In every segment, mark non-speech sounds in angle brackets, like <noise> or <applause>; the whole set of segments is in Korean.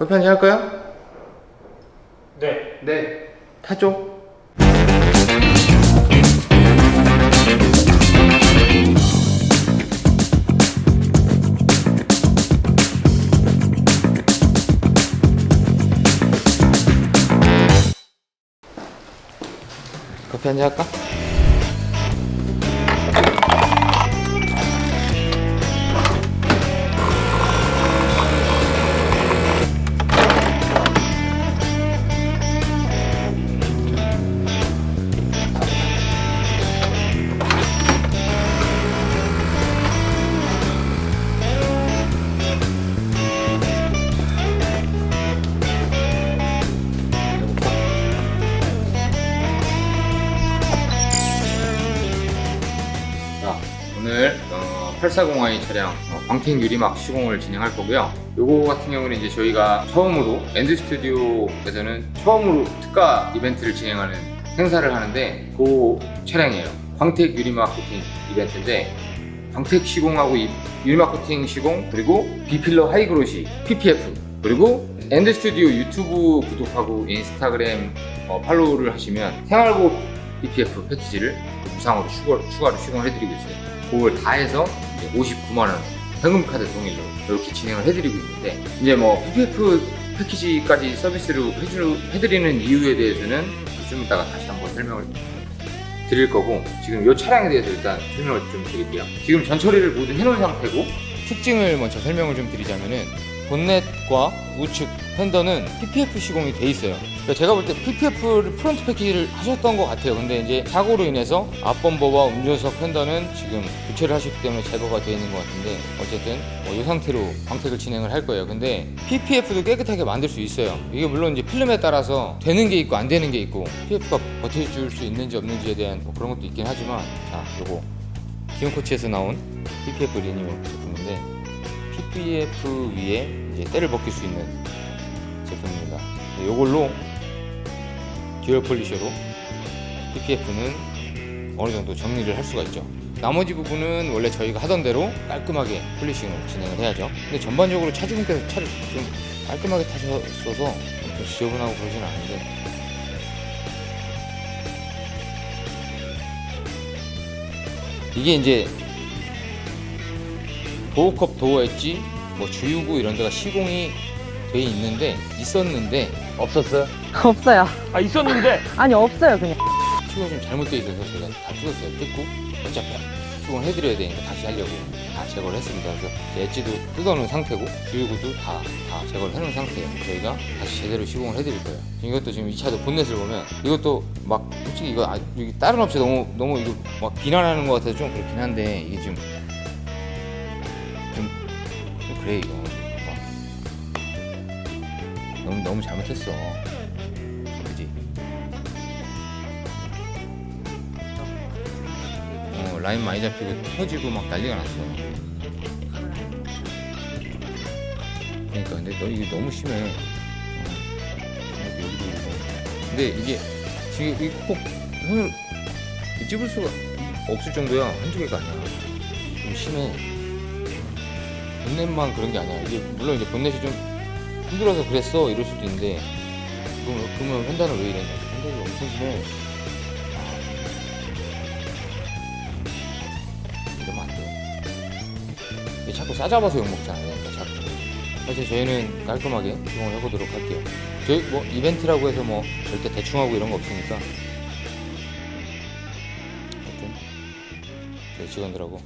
커피 한잔 할까요? 네. 네. 타죠. 커피 한잔 할까? 어, 840i 차량 어, 광택 유리막 시공을 진행할 거고요. 요거 같은 경우는 이제 저희가 처음으로 엔드 스튜디오에서는 처음으로 특가 이벤트를 진행하는 행사를 하는데 그 차량이에요. 광택 유리막 코팅 이벤트인데 광택 시공하고 이 유리막 코팅 시공 그리고 비필러 하이그로시 PPF 그리고 엔드 스튜디오 유튜브 구독하고 인스타그램 어, 팔로우를 하시면 생활고 PPF 패키지를 무상으로 추가, 추가로 시공을 해드리고 있어요. 그걸 다 해서 이제 59만 원 현금 카드 동일로 이렇게 진행을 해드리고 있는데 이제 뭐 PPF 패키지까지 서비스를 해주, 해드리는 이유에 대해서는 좀 이따가 다시 한번 설명을 드릴 거고 지금 이 차량에 대해서 일단 설명을 좀 드릴게요. 지금 전 처리를 모두 해놓은 상태고 특징을 먼저 설명을 좀 드리자면은 본넷과 우측 팬더는 PPF 시공이 돼 있어요. 그러니까 제가 볼 때 PPF를 프론트 패키지를 하셨던 것 같아요. 근데 이제 사고로 인해서 앞범버와 운전석 팬더는 지금 교체를 하셨기 때문에 제거가 되어 있는 것 같은데 어쨌든 뭐이 상태로 광택을 진행을 할 거예요. 근데 PPF도 깨끗하게 만들 수 있어요. 이게 물론 이제 필름에 따라서 되는 게 있고 안 되는 게 있고 PPF가 버텨줄 수 있는지 없는지에 대한 뭐 그런 것도 있긴 하지만 자 요거 기온코치에서 나온 PPF 리니멀 제품인데 PPF 위에 이제 때를 벗길 수 있는. 이걸로 듀얼 폴리셔로 PPF는 어느 정도 정리를 할 수가 있죠. 나머지 부분은 원래 저희가 하던 대로 깔끔하게 폴리싱을 진행을 해야죠. 근데 전반적으로 차주분께서 차를 좀 깔끔하게 타셨어서 좀 지저분하고 그러진 않은데 이게 이제 보호컵 도어 엣지, 뭐 주유구 이런 데가 시공이 돼 있는데 있었는데 없었어요. <laughs> 없어요. 아 있었는데 아니 없어요 그냥. 시공이 좀 잘못돼 있어서 제가 다 뜯었어요. 뜯고 어차피 시공을 해드려야 되니까 다시 하려고 다 제거를 했습니다. 그래서 이제 엣지도 뜯어놓은 상태고 주유구도 다, 다 제거를 해놓은 상태예요. 저희가 다시 제대로 시공을 해드릴 거예요. 이것도 지금 이 차도 본넷을 보면 이것도 막 솔직히 이거 아, 여기 다른 업체 너무 너무 이거 막 비난하는 것 같아서 좀 그렇긴 한데 이게 지금 좀, 좀 그래 이거 어. 너무 너무 잘못했어. 그지? 어, 라인 많이 잡히고 터지고 막 난리가 났어. 그러니까 근데 너 이게 너무 심해. 어. 근데 이게 지금 이꼭 손을 찝을 수가 없을 정도야 한두 개가 아니야. 좀 심해. 본넷만 그런 게 아니야. 이게 물론 이제 본넷이 좀 힘들어서 그랬어 이럴 수도 있는데 그러면, 그러면 펜다는 왜 이랬냐? 펜다가 엄청 심해. 이러면 안 돼. 이게 자꾸 싸잡아서 욕먹잖아요. 그러니까 자꾸. 사실 저희는 깔끔하게 시공을 해보도록 할게요. 저희 뭐 이벤트라고 해서 뭐 절대 대충 하고 이런 거 없으니까. 하여튼 저희 직원들하고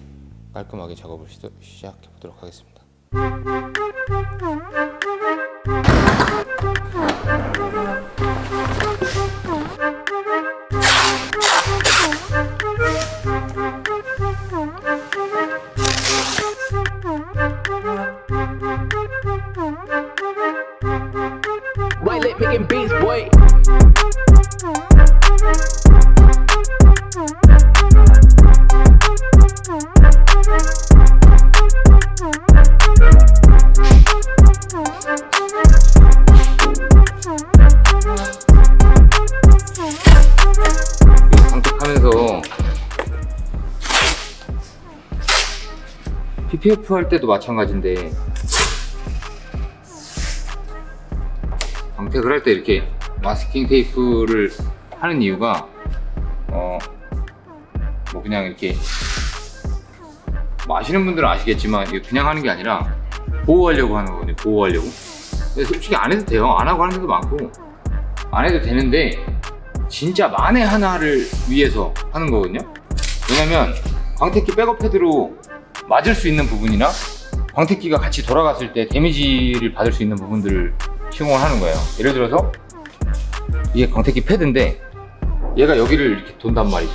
깔끔하게 작업을 시작해 보도록 하겠습니다. Thank you. PPF 할 때도 마찬가지인데. 광택을 할 때 이렇게 마스킹 테이프를 하는 이유가 어 뭐 그냥 이렇게 뭐 아시는 분들은 아시겠지만 그냥 하는 게 아니라 보호하려고 하는 거거든요 보호하려고. 근데 솔직히 안 해도 돼요. 안 하고 하는 데도 많고. 안 해도 되는데 진짜 만에 하나를 위해서 하는 거거든요. 왜냐면 광택기 백업 패드로 맞을 수 있는 부분이나 광택기가 같이 돌아갔을 때 데미지를 받을 수 있는 부분들을 시공을 하는 거예요 예를 들어서 이게 광택기 패드인데 얘가 여기를 이렇게 돈단 말이지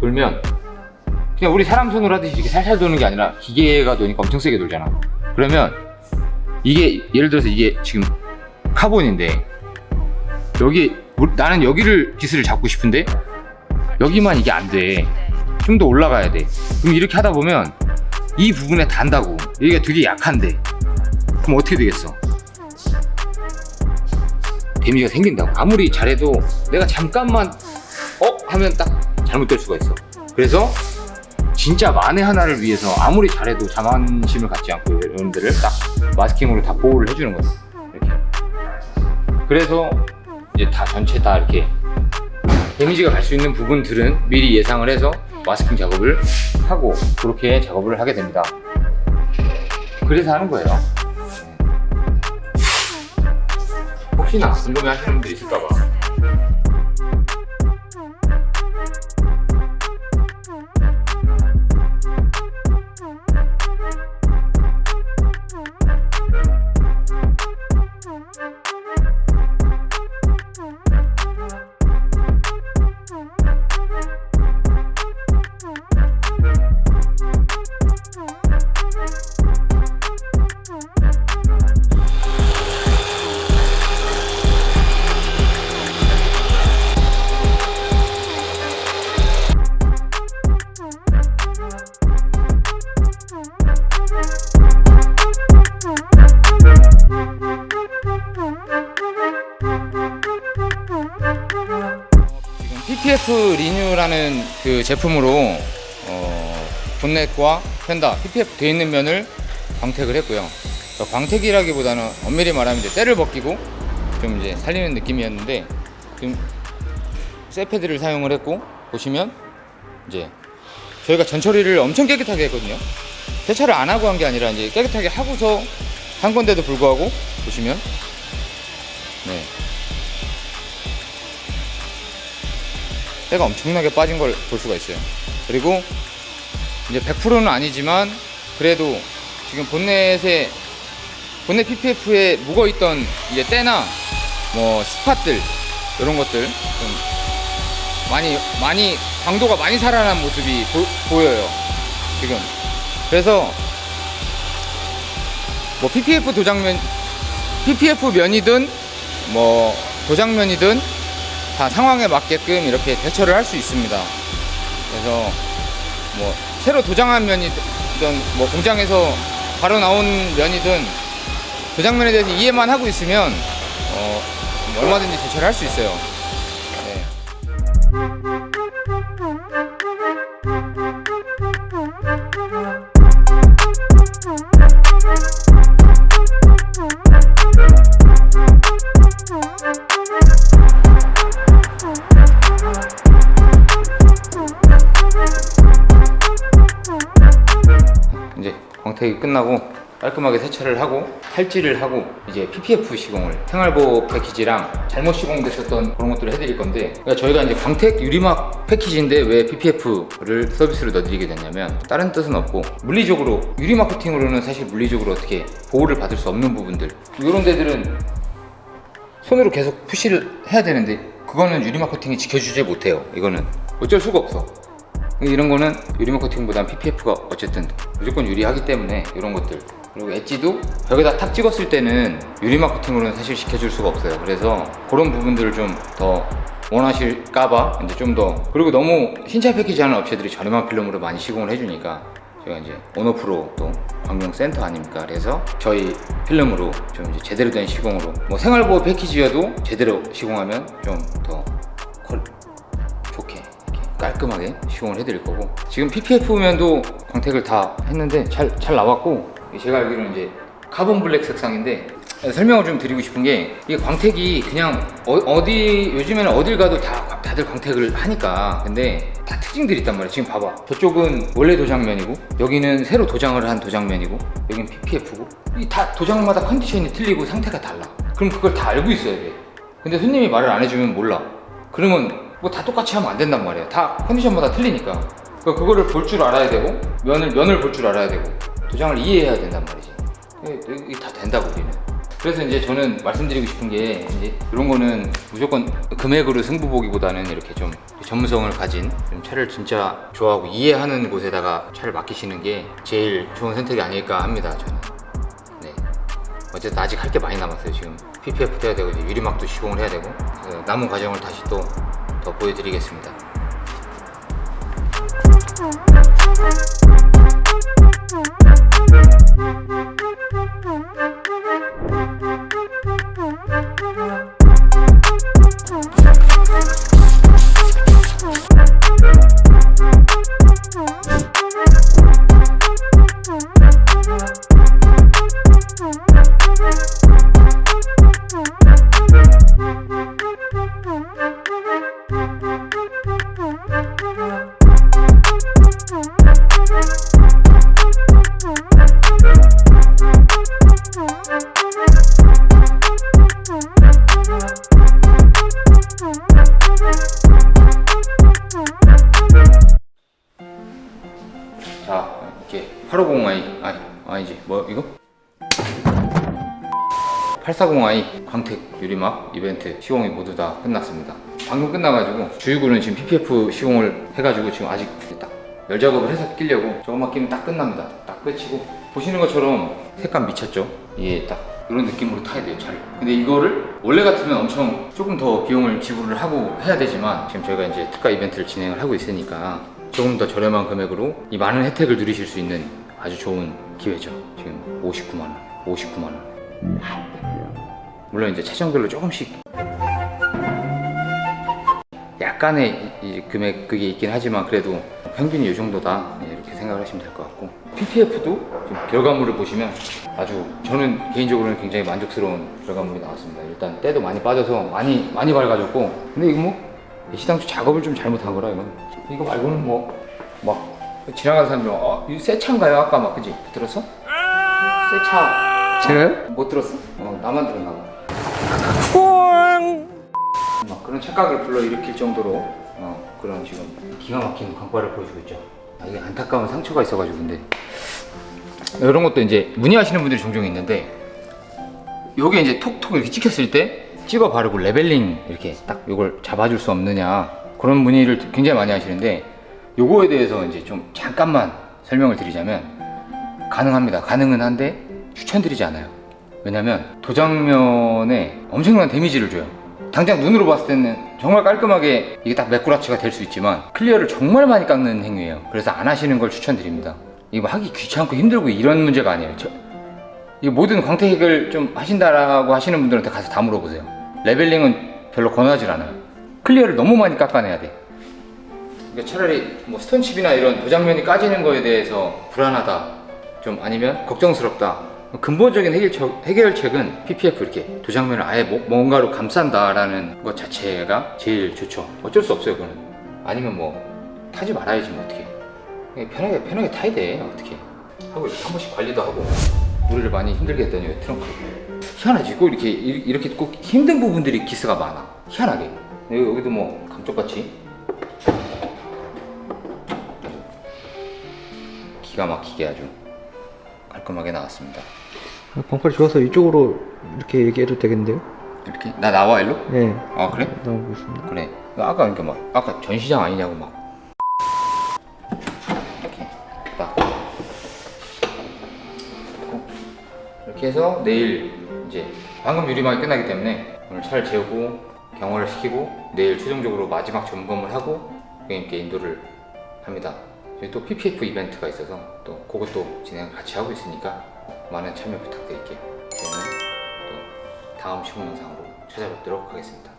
돌면 그냥 우리 사람 손으로 하듯이 이렇게 살살 도는 게 아니라 기계가 도니까 엄청 세게 돌잖아 그러면 이게 예를 들어서 이게 지금 카본인데 여기 우- 나는 여기를 기스를 잡고 싶은데 여기만 이게 안 돼. 좀 더 올라가야 돼. 그럼 이렇게 하다 보면 이 부분에 단다고. 여기가 되게 약한데. 그럼 어떻게 되겠어? 데미지가 생긴다고. 아무리 잘해도 내가 잠깐만 어? 하면 딱 잘못될 수가 있어. 그래서 진짜 만에 하나를 위해서 아무리 잘해도 자만심을 갖지 않고 여러분들을 딱 마스킹으로 다 보호를 해주는 거예요. 이렇게. 그래서 이제 다 전체 다 이렇게 데미지가 갈 수 있는 부분들은 미리 예상을 해서 마스킹 작업을 하고 그렇게 작업을 하게 됩니다. 그래서 하는 거예요. 네. 혹시나 궁금해 하시는 분들 있을까봐. 라는 그 제품으로 어, 본넷과 펜다 PPF 돼 있는 면을 광택을 했고요. 그러니까 광택이라기보다는 엄밀히 말하면 이제 때를 벗기고 좀 이제 살리는 느낌이었는데 지금 쇠 패드를 사용을 했고 보시면 이제 저희가 전처리를 엄청 깨끗하게 했거든요. 세차를 안 하고 한 게 아니라 이제 깨끗하게 하고서 한 건데도 불구하고 보시면 네 때가 엄청나게 빠진 걸 볼 수가 있어요. 그리고 이제 100%는 아니지만 그래도 지금 본넷에 본넷 PPF에 묵어 있던 이제 때나 뭐 스팟들 이런 것들 좀 많이 많이 강도가 많이 살아난 모습이 보, 여요 지금 그래서 뭐 PPF 도장면 PPF 면이든 뭐 도장면이든 다 상황에 맞게끔 이렇게 대처를 할 수 있습니다. 그래서 뭐 새로 도장한 면이든 뭐 공장에서 바로 나온 면이든 도장면에 대해서 이해만 하고 있으면 어, 얼마든지 대처를 할 수 있어요. 광택이 끝나고 깔끔하게 세차를 하고 탈지를 하고 이제 PPF 시공을 생활보호 패키지랑 잘못 시공됐었던 그런 것들을 해드릴 건데 그러니까 저희가 이제 광택 유리막 패키지인데 왜 PPF를 서비스로 넣어드리게 됐냐면 다른 뜻은 없고 물리적으로 유리막 코팅으로는 사실 물리적으로 어떻게 보호를 받을 수 없는 부분들 이런 데들은 손으로 계속 푸시를 해야 되는데 그거는 유리막 코팅이 지켜주지 못해요. 이거는 어쩔 수가 없어 이런 거는 유리막 코팅보단 PPF가 어쨌든 무조건 유리하기 때문에 이런 것들. 그리고 엣지도 벽에다 탁 찍었을 때는 유리막 코팅으로는 사실 시켜줄 수가 없어요. 그래서 그런 부분들을 좀 더 원하실까봐 이제 좀 더. 그리고 너무 신차 패키지 하는 업체들이 저렴한 필름으로 많이 시공을 해주니까 제가 이제 오너프로 또 광명 센터 아닙니까? 그래서 저희 필름으로 좀 이제 제대로 된 시공으로 뭐 생활보호 패키지여도 제대로 시공하면 좀더 깔끔하게 시공을 해드릴 거고 지금 PPF 면도 광택을 다 했는데 잘, 잘 나왔고 제가 알기로는 이제 카본 블랙 색상인데 설명을 좀 드리고 싶은 게 이게 광택이 그냥 어, 디 요즘에는 어딜 가도 다 다들 광택을 하니까 근데 다 특징들이 있단 말이야. 지금 봐봐. 저쪽은 원래 도장면이고 여기는 새로 도장을 한 도장면이고 여기는 PPF고 이 다 도장마다 컨디션이 틀리고 상태가 달라. 그럼 그걸 다 알고 있어야 돼. 근데 손님이 말을 안 해주면 몰라. 그러면 뭐 다 똑같이 하면 안 된단 말이야. 다 컨디션마다 틀리니까. 그러니까 그거를 볼 줄 알아야 되고 면을 면을 볼 줄 알아야 되고 도장을 이해해야 된단 말이지. 이게 다 된다고 우리는. 그래서 이제 저는 말씀드리고 싶은 게 이제 이런 거는 무조건 금액으로 승부 보기보다는 이렇게 좀 전문성을 가진 좀 차를 진짜 좋아하고 이해하는 곳에다가 차를 맡기시는 게 제일 좋은 선택이 아닐까 합니다. 저는. 네. 어쨌든 아직 할 게 많이 남았어요. 지금 PPF도 해야 되고 유리막도 시공을 해야 되고 남은 과정을 다시 또 더 보여드리겠습니다. 아니 아니지 뭐 이거? 840i 광택 유리막 이벤트 시공이 모두 다 끝났습니다. 방금 끝나가지고 주유구는 지금 PPF 시공을 해가지고 지금 아직 딱 열 작업을 해서 끼려고 저것만 끼면 딱 끝납니다. 딱 끝이고 보시는 것처럼 색감 미쳤죠? 이게 딱 이런 느낌으로 타야 돼요 차를. 근데 이거를 원래 같으면 엄청 조금 더 비용을 지불을 하고 해야 되지만 지금 저희가 이제 특가 이벤트를 진행을 하고 있으니까 조금 더 저렴한 금액으로 이 많은 혜택을 누리실 수 있는 아주 좋은 기회죠. 지금 59만 원, 59만 원. 물론 이제 차종별로 조금씩 약간의 이- 이 금액 그게 있긴 하지만 그래도 평균이 이 정도다 네, 이렇게 생각을 하시면 될 것 같고 PPF도 지금 결과물을 보시면 아주 저는 개인적으로는 굉장히 만족스러운 결과물이 나왔습니다. 일단 때도 많이 빠져서 많이 많이 밝아졌고 근데 이거 뭐 시당초 작업을 좀 잘못한 거라 이건 이거 말고는 뭐 막 지나가는 사람들 어, 이거 새 차인가요? 아까 막 그지 들었어? 새 차. 제가요? 못 들었어? 어 나만 들었나 봐. 막 그런 착각을 불러일으킬 정도로 어, 그런 지금 기가 막힌 광과를 보여주고 있죠. 아, 이게 안타까운 상처가 있어가지고 근데 이런 것도 이제 문의하시는 분들이 종종 있는데 요게 이제 톡톡 이렇게 찍혔을 때 찍어 바르고 레벨링 이렇게 딱 요걸 잡아줄 수 없느냐 그런 문의를 굉장히 많이 하시는데 요거에 대해서 이제 좀 잠깐만 설명을 드리자면 가능합니다. 가능은 한데 추천드리지 않아요. 왜냐면 도장면에 엄청난 데미지를 줘요. 당장 눈으로 봤을 때는 정말 깔끔하게 이게 딱 메꾸라치가 될 수 있지만 클리어를 정말 많이 깎는 행위예요. 그래서 안 하시는 걸 추천드립니다. 이거 뭐 하기 귀찮고 힘들고 이런 문제가 아니에요. 저, 이 모든 광택을 좀 하신다라고 하시는 분들한테 가서 다 물어보세요. 레벨링은 별로 권하지 않아요. 클리어를 너무 많이 깎아내야 돼. 그러니까 차라리 뭐 스톤칩이나 이런 도장면이 까지는 거에 대해서 불안하다, 좀 아니면 걱정스럽다. 근본적인 해결책, 해결책은 PPF 이렇게 도장면을 아예 뭐- 뭔가로 감싼다라는 것 자체가 제일 좋죠. 어쩔 수 없어요, 그거는. 아니면 뭐 타지 말아야지 뭐 어떻게. 그냥 편하게 편하게 타야 돼 어떻게. 하고 이렇게 한 번씩 관리도 하고 우리를 많이 힘들게 했더니 왜 트렁크. 희한하지. 꼭 이렇게 이- 이렇게 꼭 힘든 부분들이 기스가 많아. 희한하게. 여기, 여기도 뭐 감쪽같이 기가 막히게 아주 깔끔하게 나왔습니다. 광팔이 좋아서 이쪽으로 이렇게 얘기해도 되겠는데요? 이렇게 나 나와 일로? 네, 아 그래? 나오고 있습니다. 그래. 아까 그러니까 막 아까 전시장 아니냐고 막 이렇게 딱 이렇게 해서 내일 이제 방금 유리막이 끝나기 때문에 오늘 차를 재우고 경화를 시키고 내일 최종적으로 마지막 점검을 하고 고객님께 인도를 합니다. 또 PPF 이벤트가 있어서 또 그것도 진행을 같이 하고 있으니까 많은 참여 부탁드릴게요. 저는 또 다음 시공 영상으로 찾아뵙도록 하겠습니다.